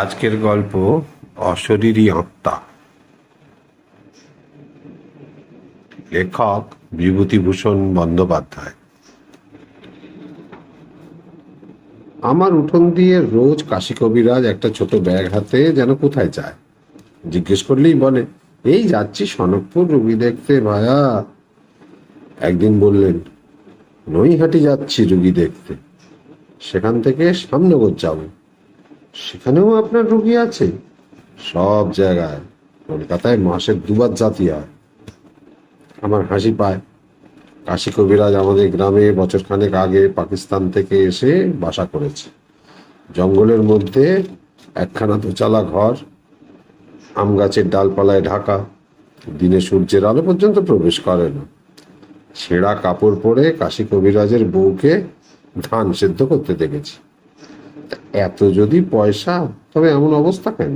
আজকের গল্প অশরীরী আত্মা। লেখক বিভূতিভূষণ বন্দ্যোপাধ্যায়। আমার উঠোন দিয়ে রোজ কাশী কবিরাজ একটা ছোট ব্যাগ হাতে যেন কোথায় যায়। জিজ্ঞেস করলেই বলে, এই যাচ্ছি সনকপুর রুগী দেখতে ভায়া। একদিন বললেন, নৈহাটি যাচ্ছি রুগী দেখতে। সেখান থেকে সামনগর যাব। সেখানেও আপনার রুগী আছে। সব জায়গায়। কলকাতায় মাসে দুবার জাতি হয়। আমার হাসি পায়। কাশী কবিরাজ আমাদের গ্রামে বছরখানেক আগে পাকিস্তান থেকে এসে বাসা করেছে। জঙ্গলের মধ্যে একখানা দোচালা ঘর, আম গাছের ডালপালায় ঢাকা, দিনে সূর্যের আলো পর্যন্ত প্রবেশ করে না। ছেঁড়া কাপড় পরে কাশী কবিরাজের বউকে ধান সেদ্ধ করতে দেখেছি। এত যদি পয়সা, তবে এমন অবস্থা কেন?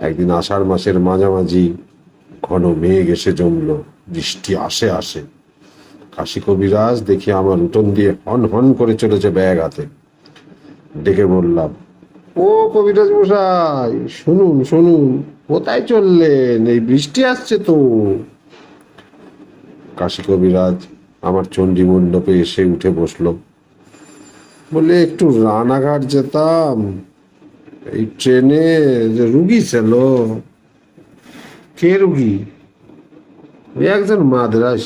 একদিন আষাঢ় মাসের মাঝামাঝি, ঘন মেঘ এসে জমল, বৃষ্টি আসে আসে। কাশী কবিরাজ দেখি আমার উঠোন দিয়ে হন হন করে চলেছে ব্যাগ হাতে। ডেকে বললাম, ও কবিরাজ মশাই, শুনুন শুনুন, কোথায় চললেন? এই বৃষ্টি আসছে তো। কাশী কবিরাজ আমার চণ্ডী মণ্ডপে এসে উঠে বসল। বলে, একটু রানাঘাট যেতাম। এই ট্রেনে যে রুগী ছিল, কে রুগী? ওই একজন মাদ্রাস,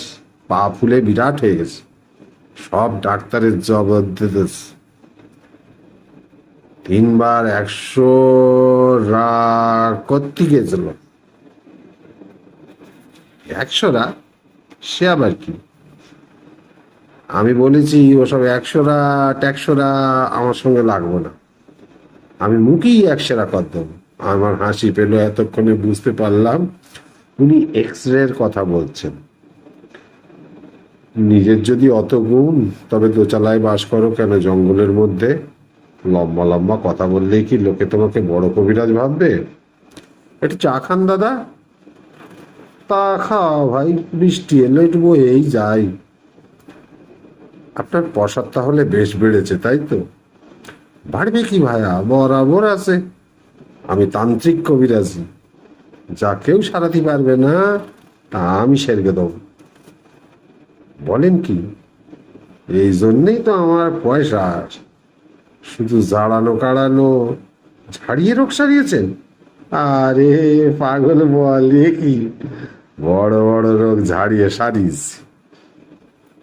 পা ফুলে বিরাট হয়ে গেছে। সব ডাক্তারের জবাব দিতেছে। তিনবার একশো রা করতে গেছিল একশো রা? সে আবার কি? আমি বলেছি, ওসব একশোরা, ট্যাক্সোরা আমার সঙ্গে লাগবো না। আমি মুখেই একশোরা কর দেবো। আমার হাসি পেল, এতক্ষণে বুঝতে পারলাম উনি এক্স রের কথা বলছেন। নিজের যদি অত গুণ, তবে দোচালায় বাস করো কেন জঙ্গলের মধ্যে? লম্বা লম্বা কথা বললেই কি লোকে তোমাকে বড় কবিরাজ ভাববে? একটু চা খান, দাদা। তা খাও ভাই, বৃষ্টি এলো, একটু বয়েই যাই। আপনার প্রসাদ তাহলে বেশ বেড়েছে, তাই তো? বাড়বে কি ভাইয়া বরাবর আছে। আমি তান্ত্রিক কবিরাজি। যা কেউ সারাতে পারবে না, তা আমি সেরকে দেব। বলেন কি, এই জন্যেই তো আমার পয়সা শুধু জাড়ানো কাড়ানো ঝাড়িয়ে রোগ সারিয়েছেন? আরে পাগল বলে কি? বড় বড় রোগ ঝাড়িয়ে সারিস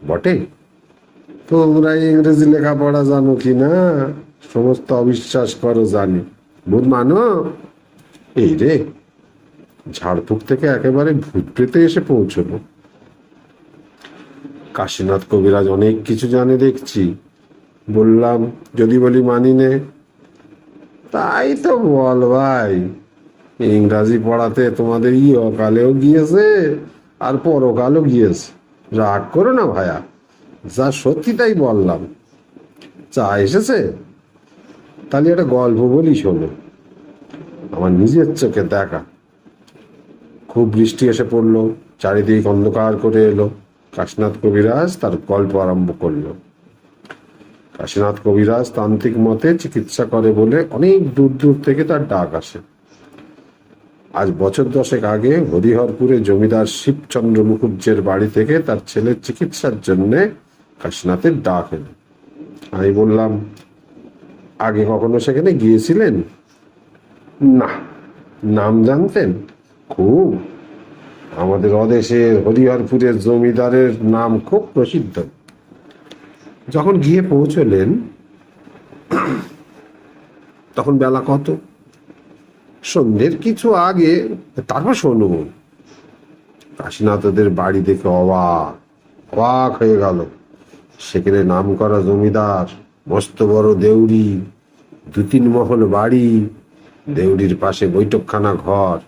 বটে? তোমরা ইংরেজি লেখাপড়া জানো কি না? সমস্ত অবিশ্বাস করো, জানি। ভূত মানো, এই রে, ঝাড়ফুঁক থেকে একেবারে ভূত প্রেতে এসে পৌঁছলো। কাশীনাথ কবিরাজ অনেক কিছু জানে দেখছি। বললাম, যদি বলি মানি নে। তাই তো বল ভাই, ইংরাজি পড়াতে তোমাদের ই অকালেও গিয়েছে, আর পরকালও গিয়েছে। রাগ করো না ভায়া। যা সত্যি তাই বললাম। চা এসেছে? তাহলে একটা গল্প বলি শোনো। আমার নিজের চোখে দেখা। খুব বৃষ্টি এসে পড়ল, চারিদিক অন্ধকার করে এলো। কাশীনাথ কবিরাজ তার গল্প আরম্ভ করল। কাশীনাথ কবিরাজ তান্ত্রিক মতে চিকিৎসা করে বলে অনেক দূর দূর থেকে তার ডাক আসে। আজ বছর দশেক আগে হরিহরপুরে জমিদার শিবচন্দ্র মুখুজ্জের বাড়ি থেকে তার ছেলের চিকিৎসার জন্যে কাশীনাথের ডাক এলো। আমি বললাম, আগে কখনো সেখানে গিয়েছিলেন? না। নাম জানতেন? খুব। আমাদের অদেশের হরিহরপুরের জমিদারের নাম খুব প্রসিদ্ধ। যখন গিয়ে পৌঁছলেন, তখন বেলা কত? সন্ধ্যের কিছু আগে। তারপর শুনুন। কাশীনাথ ওদের বাড়ি দেখে অবাক অবাক হয়ে গেল। সেখানে নাম করা জমিদার, মস্ত বড় দেউড়ি, দু তিন মহল বাড়ি দেউরির পাশে বৈঠকখানা ঘর,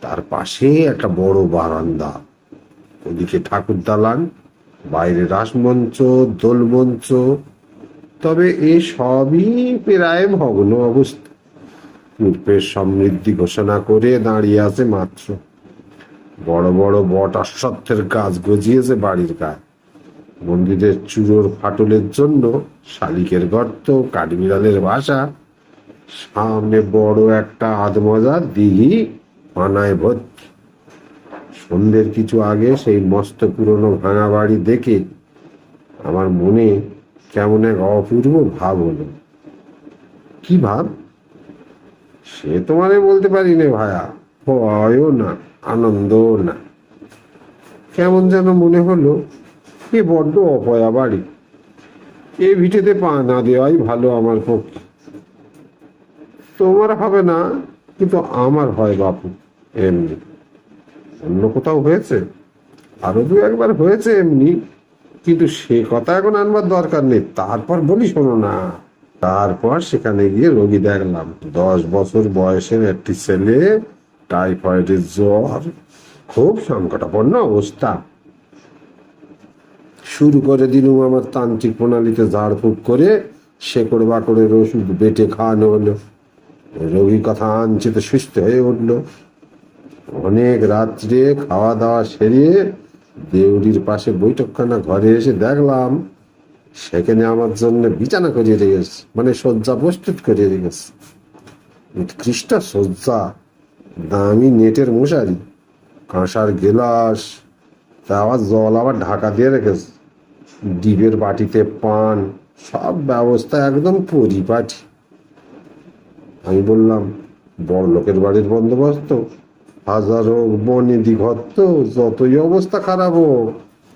তার পাশে একটা বড় বারান্দা। ওদিকে ঠাকুর দালান, বাইরে রাসমঞ্চ, দোলমঞ্চ, তবে এ সবই প্রায় ভগ্ন অবস্থা। পূর্বের সমৃদ্ধি ঘোষণা করে দাঁড়িয়ে আছে মাত্র। বড় বড় বট অশ্বত্থের গাছ গজিয়েছে বাড়ির গায়ে। মন্দিরের চূড়োর ফাটলের জন্য শালিকের গর্ত, কাঠবিড়ালের বাসা, সামনে বড় একটা আধমজা দিঘি, পানায় ভর্তি। সন্ধ্যের কিছু আগে সেই মস্ত পুরনো ভাঙা বাড়ি দেখে আমার মনে কেমন এক অপূর্ব ভাব হলো। কি ভাব? সে তোমারে বলতে পারি নে ভায়া, ভয়ও না, আনন্দও না। কেমন যেন মনে হলো এ বড্ড অপয়া বাড়ি। এ ভিটেতে পা না দেওয়াই ভালো আমার পক্ষে। তোমার হবে না, কিন্তু আমার হয় বাপু, এমনি। অন্য কোথাও হয়েছে? আরও দু একবার হয়েছে এমনি, কিন্তু সে কথা এখন আনবার দরকার নেই। তারপর বলি, শোনো না। তারপর সেখানে গিয়ে রোগী দেখলাম। দশ বছর বয়সের একটি ছেলে, টাইফয়েডের জ্বর, খুব সংকটাপন্ন অবস্থা। শুরু করে দিলুম আমার তান্ত্রিক প্রণালীতে ঝাড়ফুঁক করে, শেকড় বাকড়ের ওষুধ বেটে খাওয়ানো হলো। রোগীর কথা আনচিতে সুস্থ হয়ে উঠল। অনেক রাত্রে খাওয়া দাওয়া সেরিয়ে দেউড়ির পাশে বৈঠকখানা ঘরে এসে দেখলাম, সেখানে আমার জন্য বিছানা করিয়ে রেখেছে মানে শয্যা প্রস্তুত করিয়ে রেখেছে উৎকৃষ্ট শয্যা, দামি নেটের মশারি, কাঁসার গেলাস, তা আবার জল আবার ঢাকা দিয়ে রেখেছে। ডিবের বাটিতে পান, সব ব্যবস্থা একদম পরিপাটি। আমি বললাম, বড় লোকের বাড়ির বন্দোবস্ত, হাজার হোক বনেদি ঘর তো যতই অবস্থা খারাপ হোক,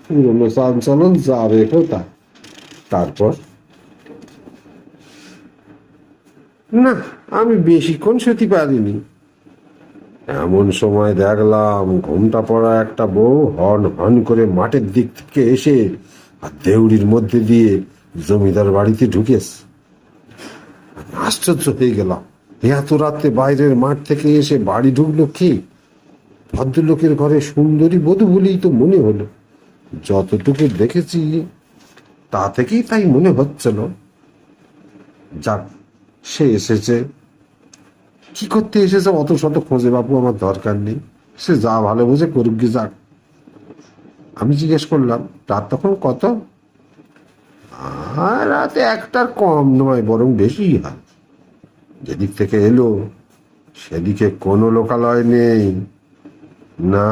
পুরনো চাঞ্চলন যাবে কোথায়? তারপর? না, আমি বেশিক্ষণ শুতে পারিনি। এমন সময় দেখলাম, ঘুমটা পড়া একটা বউ হন হন করে মাঠের দিক থেকে এসে আর দেউড়ির মধ্যে দিয়ে জমিদার বাড়িতে ঢুকেছে। আশ্চর্য হয়ে গেলাম। এত রাত্রে বাইরের মাঠ থেকে এসে বাড়ি ঢুকলো কি? ভদ্রলোকের ঘরে সুন্দরী বধূ বলেই তো মনে হলো। যতটুকু দেখেছি, তা থেকেই তাই মনে হচ্ছিল। যাক, সে এসেছে। কি করতে এসেছে অত শত খোঁজে বাবু আমার দরকার নেই। সে যা ভালো বুঝে করুক গিয়ে যাক। আমি জিজ্ঞেস করলাম, রাত তখন কত? আর রাতে একটার কম নয়, বরং বেশি হয় যেদিক থেকে এলো, সেদিকে কোনো লোকালয় নেই। না,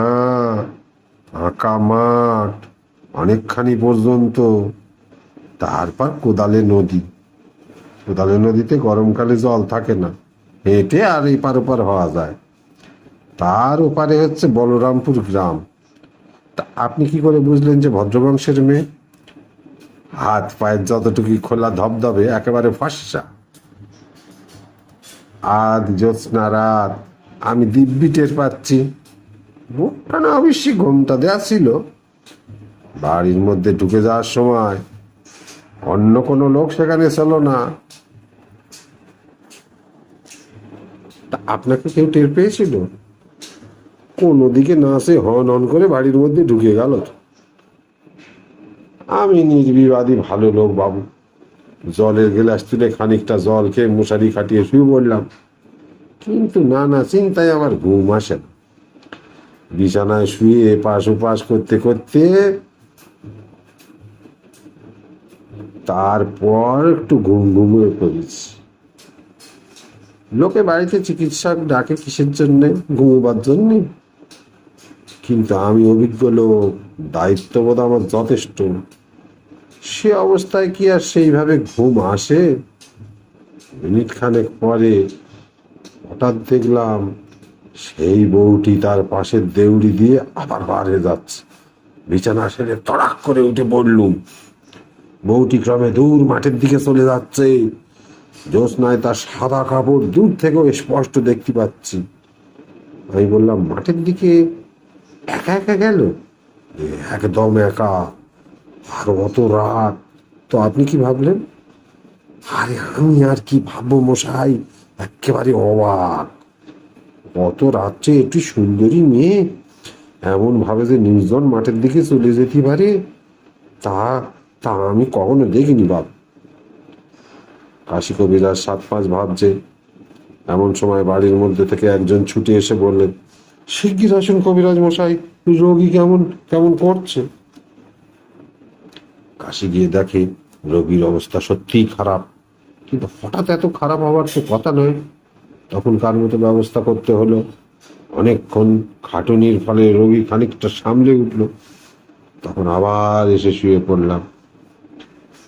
ফাঁকা মাঠ, অনেকখানি পর্যন্ত। তারপর কোদালে নদী। কোদালে নদীতে গরমকালে জল থাকে না। হেঁটে আর এপার ওপার হওয়া যায়। তার ওপারে হচ্ছে বলরামপুর গ্রাম। তা আপনি কি করে বুঝলেন যে ভদ্রবংশের মেয়ে? হাত পায়ের যতটুকু খোলা ধবধবে, একেবারে ফর্সা। আজ জ্যোৎস্না রাত, আমি দিব্যি টের পাচ্ছি। মুখটা না অবশ্যই ঘুমটা দেওয়া ছিল। বাড়ির মধ্যে ঢুকে যাওয়ার সময় অন্য কোনো লোক সেখানে ছিল না। তা আপনাকে কেউ টের পেয়েছিল? কোন দিকে না সে হন হন করে বাড়ির মধ্যে ঢুকে গেল আমি নির্বিবাদী ভালো লোক বাবু। জলের গ্লাস তুলে খানিকটা জল খেয়ে মশারি খাটিয়ে শুয়ে পড়লাম। কিন্তু নানা চিন্তায় আমার ঘুম আসে না। বিছানায় শুয়ে এপাশ ওপাশ করতে করতে তারপর একটু ঘুম ঘুমিয়ে পড়েছি। লোকে বাড়িতে চিকিৎসক ডাকে কিসের জন্য? ঘুমোবার জন্য? কিন্তু আমি অভিজ্ঞ লোক, দায়িত্ববোধ আমার যথেষ্ট। সে অবস্থায় কি আর সেইভাবে ঘুম আসে? মিনিট খানেক পরে হঠাৎ দেখলাম সেই বউটি তার পাশের দেউড়ি দিয়ে আবার বাড়ে যাচ্ছে। বিছানা সেরে তড়াক করে উঠে পড়লুম বউটি ক্রমে দূর মাঠের দিকে চলে যাচ্ছে। জ্যোৎস্নায় তার সাদা কাপড় দূর থেকেও স্পষ্ট দেখতে পাচ্ছি। আমি বললাম, মাঠের দিকে একা একা গেল? একদম একা। আর অত রাত। তো আপনি কি ভাবলেন? আরে আমি আর কি ভাববো মশাই? একেবারে অবাক। অত রাত্রে একটু সুন্দরী মেয়ে এমন ভাবে যে নির্জন মাঠের দিকে চলে যেতে পারে, তা তা আমি কখনো দেখিনি বাপ। কাশি কবিরাজ সাত পাঁচ ভাবছে। এমন সময় বাড়ির মধ্যে থেকে একজন ছুটে এসে বললেন শিগগির আসুন কবিরাজ মশাই, রোগী কেমন কেমন করছে কাশি গিয়ে দেখে রোগীর অবস্থা সত্যিই খারাপ। কিন্তু হঠাৎ এত খারাপ হওয়ার তো কথা নয়। তখন কার মতো ব্যবস্থা করতে হলো। অনেকক্ষণ খাটুনির ফলে রোগী খানিকটা সামলে উঠল। তখন আবার এসে শুয়ে পড়লাম।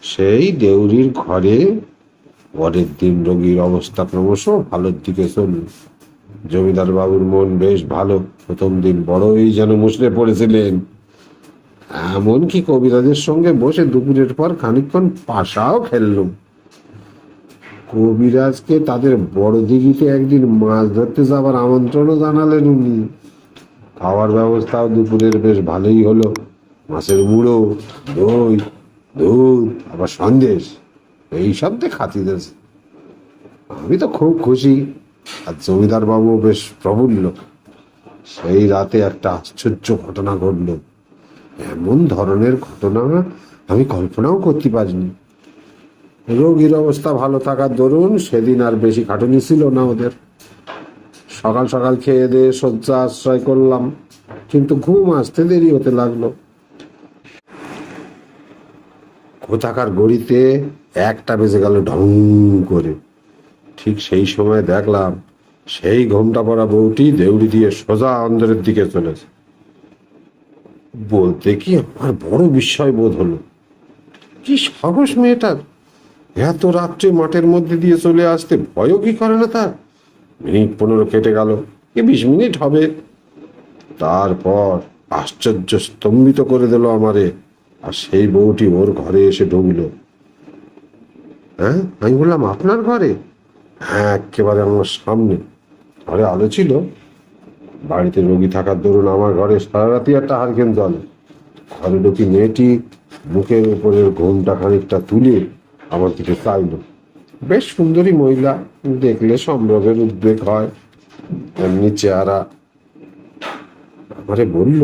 সেই দেউরির ঘরে পরের দিন রোগীর অবস্থা ক্রমশ ভালোর দিকে চলল। জমিদার বাবুর মন বেশ ভালো। প্রথম দিন বড়ই যেন মুসড়ে পড়েছিলেন। এমনকি কবিরাজের সঙ্গে বসে দুপুরের পর খানিকক্ষণ পাশাও খেললুম। কবিরাজকে তাদের বড় দিঘিতে একদিন মাছ ধরতে যাবার আমন্ত্রণও জানালেন উনি। খাওয়ার ব্যবস্থাও দুপুরের বেশ ভালোই হলো। মাছের মুড়ো, দই, দুধ, আবার সন্দেশ এইসব দিয়ে খাতিয়েছে আমি তো খুব খুশি। আর জমিদার বাবু বেশ প্রফুল্ল। সেই রাতে একটা আশ্চর্য ঘটনা ঘটল। এমন ধরনের ঘটনা আমি কল্পনাও করতে পারিনি। রোগীর অবস্থা ভালো থাকার দরুন সেদিন আর বেশি খাটুনি ছিল না ওদের। সকাল সকাল খেয়ে দিয়ে শয্যা আশ্রয় করলাম, কিন্তু ঘুম আসতে দেরি হতে লাগল। কোথাকার গড়িতে একটা বেজে গেল ঢং করে। ঠিক সেই সময় দেখলাম সেই ঘোমটা পড়া বউটি দেউড়ি দিয়ে সোজা অন্দরের দিকে চলেছে। বলতে কি আমার বড় বিস্ময় বোধ হলো। কি সাহস মেয়েটার। এত রাত্রে মাঠের মধ্যে দিয়ে চলে আসতে ভয়ও কি করে না তার? মিনিট পনেরো কেটে গেল কি বিশ মিনিট হবে। তারপর আশ্চর্য স্তম্ভিত করে দিল আমারে, আর সেই বউটি ওর ঘরে এসে ঢুকলো। হ্যাঁ আমি বললাম, আপনার ঘরে? হ্যাঁ একেবারে আমার সামনে। ঘরে আলো ছিল। বাড়িতে রোগী থাকার দরুন আমার ঘরে সারা রাতি একটা হারকেন জল। ঘরে ঢুকি মেয়েটি মুখের উপরের ঘুমটা খানিকটা তুলে আমার দিকে চাইল। বেশ সুন্দরী মহিলা, দেখলে সম্ভ্রমের উদ্বেগ হয়। এমনি চেহারা। আমারে বলল,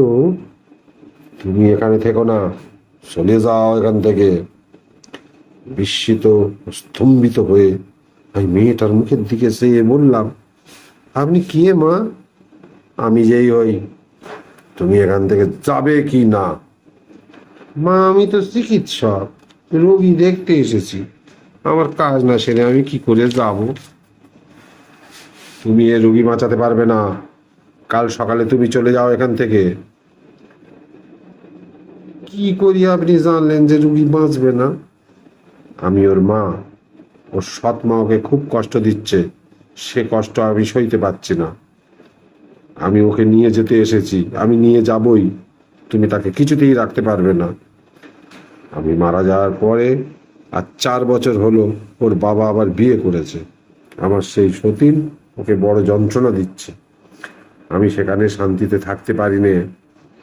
তুমি এখানে থেকো না, চলে যাও এখান থেকে। বিস্মিত, স্তম্ভিত হয়ে আমি মেয়েটার মুখের দিকে চেয়ে বললাম, আপনি কে মা? আমি যেই হই, তুমি এখান থেকে যাবে কি না? মা, আমি তো চিকিৎসক, রোগী দেখতে এসেছি, আমার কাজ না সেরে আমি কি করে যাব? তুমি এ রোগী বাঁচাতে পারবে না, কাল সকালে তুমি চলে যাও এখান থেকে। কি করি আপনি জানলেন যে রুগী বাঁচবে না? আমি ওর মা। ওর সৎ মা ওকে খুব কষ্ট দিচ্ছে, সে কষ্ট আমি সইতে পারছি না। আমি ওকে নিয়ে যেতে এসেছি, আমি নিয়ে যাবই, তুমি তাকে কিছুতেই রাখতে পারবে না। আমি মারা যাওয়ার পরে আর চার বছর হলো ওর বাবা আবার বিয়ে করেছে, আমার সেই সতীন ওকে বড় যন্ত্রণা দিচ্ছে। আমি সেখানে শান্তিতে থাকতে পারি নে,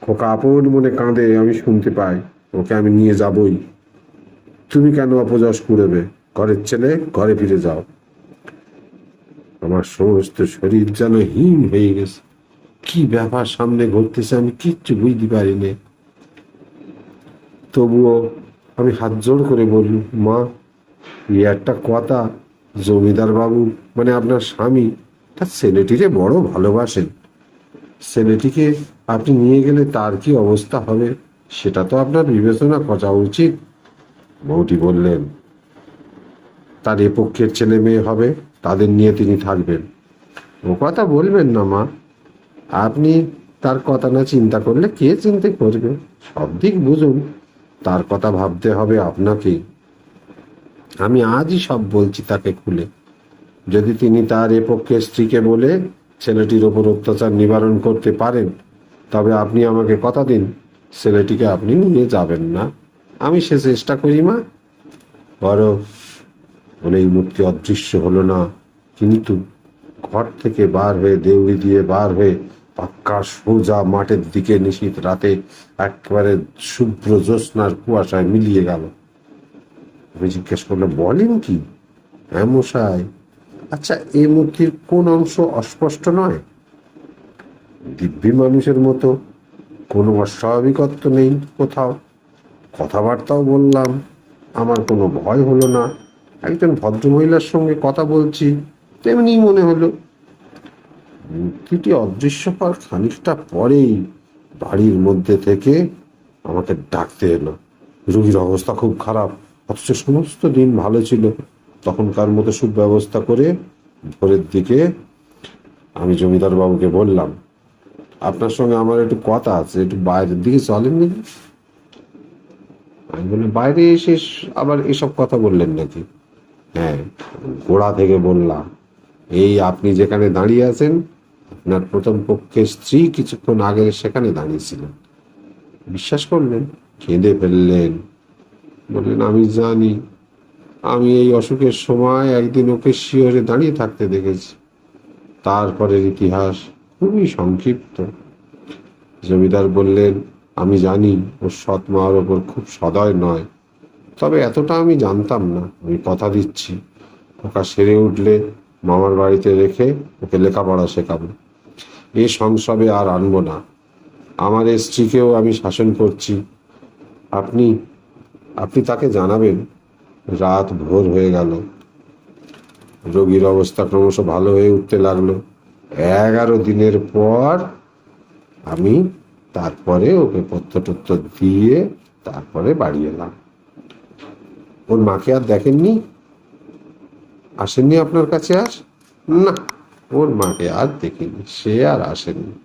খোকা আপন মনে কাঁদে, আমি শুনতে পাই, ওকে আমি নিয়ে যাবই। তুমি কেন অপযশ করবে ঘরের ছেলে, ঘরে ফিরে যাও। আমার সমস্ত শরীর যেন হিম হয়ে গেছে। কি ব্যাপার সামনে ঘটতেছে আমি কিচ্ছু বুঝতে পারিনি। তবুও আমি হাত জোড় করে বললু, মা একটা কথা, জমিদার বাবু মানে আপনার স্বামী, তার ছেলেটিরে বড় ভালোবাসেন। ছেলেটিকে আপনি নিয়ে গেলে তার কি অবস্থা হবে, সেটা তো আপনার বিবেচনা করা উচিত। বউটি বললেন তার এ পক্ষের ছেলে মেয়ে হবে, তাদের নিয়ে তিনি থাকবেন। ও কথা বলবেন না, মা। আপনি তার কথা না চিন্তা করলে কে চিন্তা করবে? সব দিক বুঝুন, তার কথা ভাবতে হবে আপনাকেই। আমি আজই সব বলছি তাকে খুলে। যদি তিনি তার এ পক্ষে স্ত্রীকে বলে ছেলেটির ওপর অত্যাচার নিবারণ করতে পারেন, তবে আপনি আমাকে কথা দিন, ছেলেটিকে আপনি নিয়ে যাবেন না। আমি সে চেষ্টা করি, মা। বড় বলে এই মূর্তি অদৃশ্য হলো না। কিন্তু ঘর থেকে বার হয়ে দেউড়ি দিয়ে বার হয়ে পাক্কা সোজা মাঠের দিকে নিশীত রাতে একেবারে শুভ্র জ্যোৎস্নার কুয়াশায় মিলিয়ে গেল। আমি জিজ্ঞেস করলে বলেন কি? হ্যাঁ মশাই। আচ্ছা এই মূর্তির কোন অংশ অস্পষ্ট নয়? দিব্যি মানুষের মতো কোনো অস্বাভাবিকত্ব নেই কোথাও। কথাবার্তাও বললাম, আমার কোনো ভয় হলো না। একজন ভদ্রমহিলার সঙ্গে কথা বলছি, তেমনি মনে হলো মূর্তিটি অদৃশ্য হওয়ার খানিকটা পরেই বাড়ির মধ্যে থেকে আমাকে ডাকতে এলো। রুগীর অবস্থা খুব খারাপ, অথচ সমস্ত দিন ভালো ছিল। তখনকার মতো সুব্যবস্থা করে ভোরের দিকে আমি জমিদার বাবুকে বললাম, আপনার সঙ্গে আমার একটু কথা আছে, একটু বাইরের দিকে চলেন নাকি? আমি বলি বাইরে এসে আবার এসব কথা বললেন নাকি? হ্যাঁ গোড়া থেকে বললাম, এই আপনি যেখানে দাঁড়িয়ে আছেন, আপনার প্রথম পক্ষের স্ত্রী কিছুক্ষণ আগে সেখানে দাঁড়িয়েছিলেন। বিশ্বাস করলেন? কেঁদে ফেললেন। বললেন, আমি জানি, আমি এই অসুখের সময় একদিন ওকে শিওরে দাঁড়িয়ে থাকতে দেখেছি। তারপরের ইতিহাস খুবই সংক্ষিপ্ত। জমিদার বললেন, আমি জানি, ওর সৎ মার ওপর খুব সদয় নয়। তবে এতটা আমি জানতাম না। আমি কথা দিচ্ছি। ওকা সেরে উঠলে মামার বাড়িতে রেখে ওকে লেখাপড়া শেখাবো। এ সংসবে আর আনব না। আমার স্ত্রীকেও আমি শাসন করছি। আপনি আপনি তাকে জানাবেন। রাত ভোর হয়ে গেল। রোগীর অবস্থা ক্রমশ ভালো হয়ে উঠতে লাগল। এগারো দিনের পর আমি তারপরে ওকে পত্র টত্র দিয়ে তারপরে বাড়ি এলাম। ওর মাকে আর দেখেননি? আসেননি আপনার কাছে আর? না, ওর মাকে আর দেখিনি, সে আর আসেনি।